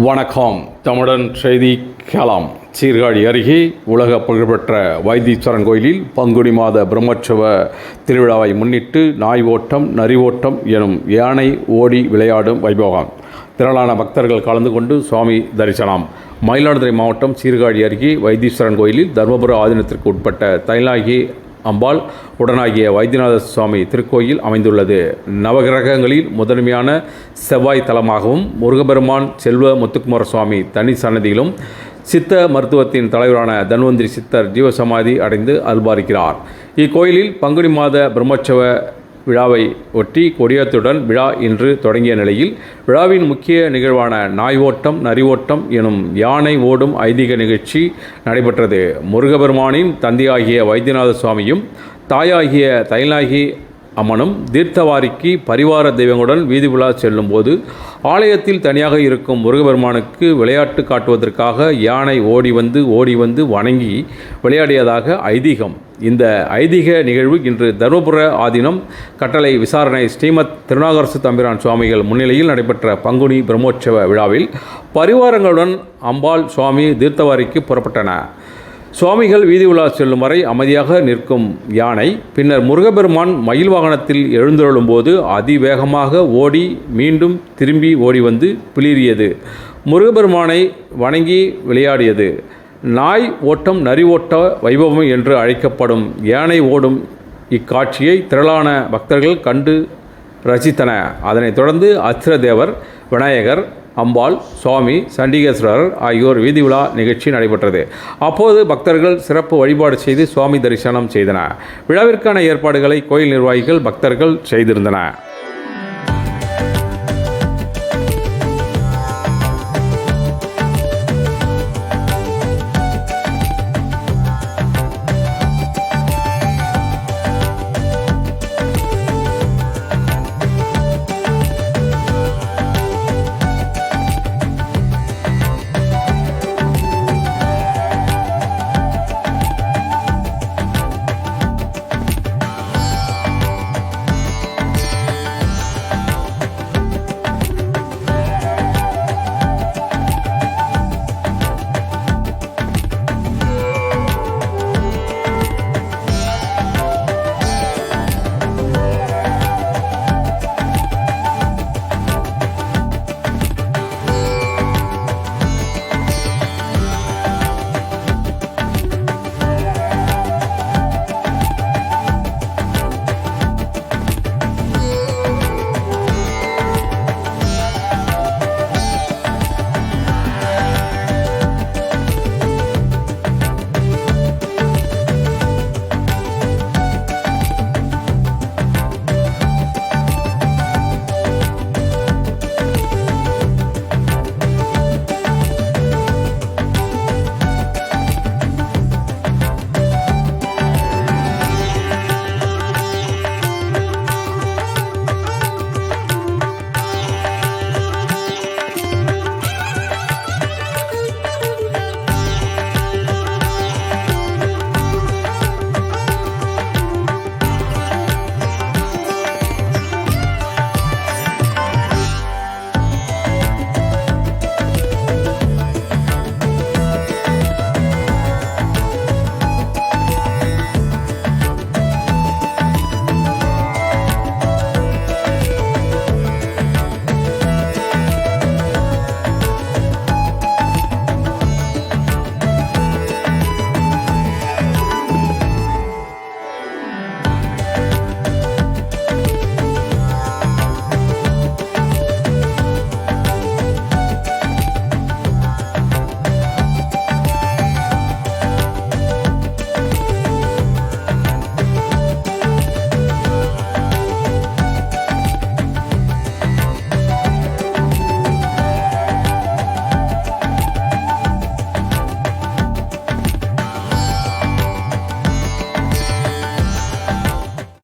வணக்கம். தமிழன் செய்தி கேளாம். சீர்காழி அருகே உலக புகழ்பெற்ற வைத்தீஸ்வரன் கோயிலில் பங்குனி மாத பிரம்மோற்சவ திருவிழாவை முன்னிட்டு நாய் ஓட்டம் நரி ஓட்டம் எனும் யானை ஓடி விளையாடும் வைபவம் திரளான பக்தர்கள் கலந்து கொண்டு சுவாமி தரிசனம். மயிலாடுதுறை மாவட்டம் சீர்காழி அருகே வைத்தீஸ்வரன் கோயிலில் தர்மபுர ஆதீனத்திற்கு உட்பட்ட தைலாகி அம்பாள் உடனாகிய வைத்தியநாத சுவாமி திருக்கோயில் அமைந்துள்ளது. நவகிரகங்களில் முதன்மையான செவ்வாய் தலமாகவும் முருகபெருமான் செல்வ முத்துக்குமார சுவாமி தனி சன்னதியிலும் சித்த மருத்துவத்தின் தலைவரான தன்வந்திரி சித்தர் ஜீவசமாதி அடைந்து அல்பாரிக்கிறார் இக்கோயிலில் பங்குனி மாத பிரம்மோற்சவ விழாவை ஒட்டி கொடியத்துடன் விழா இன்று தொடங்கிய நிலையில் விழாவின் முக்கிய நிகழ்வான நாய் ஓட்டம் நரி ஓட்டம் எனும் யானை ஓடும் ஐதீக நிகழ்ச்சி நடைபெற்றது. முருகபெருமானின் தந்தையாகிய வைத்தியநாத சுவாமியும் தாயாகிய தைலாகி அம்மனும் தீர்த்தவாரிக்கு பரிவார தெய்வங்களுடன் வீதி உலா செல்லும்போது ஆலயத்தில் தனியாக இருக்கும் முருகபெருமானுக்கு விளையாட்டு காட்டுவதற்காக யானை ஓடி வந்து ஓடி வந்து வணங்கி விளையாடியதாக ஐதீகம். இந்த ஐதீக நிகழ்வு இன்று தருமபுர ஆதீனம் கட்டளை விசாரணை ஸ்ரீமத் திருநாகரசு தம்பிரான் சுவாமிகள் முன்னிலையில் நடைபெற்ற பங்குனி பிரம்மோற்சவ விழாவில் பரிவாரங்களுடன் அம்பாள் சுவாமி தீர்த்தவாரிக்கு புறப்பட்டன. சுவாமிகள் வீதி உலா செல்லும் வரை அமைதியாக நிற்கும் யானை பின்னர் முருகபெருமான் மயில் வாகனத்தில் எழுந்தருளும்போது அதிவேகமாக ஓடி மீண்டும் திரும்பி ஓடி வந்து பிளிரியது முருகபெருமானை வணங்கி விளையாடியது. நாய் ஓட்டம் நரி ஓட்ட வைபவம் என்று அழைக்கப்படும் யானை ஓடும் இக்காட்சியை திரளான பக்தர்கள் கண்டு ரசித்தன. அதனைத் தொடர்ந்து அச்சிரதேவர் விநாயகர் அம்பாள் சுவாமி சண்டிகேஸ்வரர் ஆகியோர் வீதி உலா நிகழ்ச்சி நடைபெற்றது. அப்போது பக்தர்கள் சிறப்பு வழிபாடு செய்து சுவாமி தரிசனம் செய்தனர். விழாவிற்கான ஏற்பாடுகளை கோயில் நிர்வாகிகள் பக்தர்கள் செய்திருந்தனர்.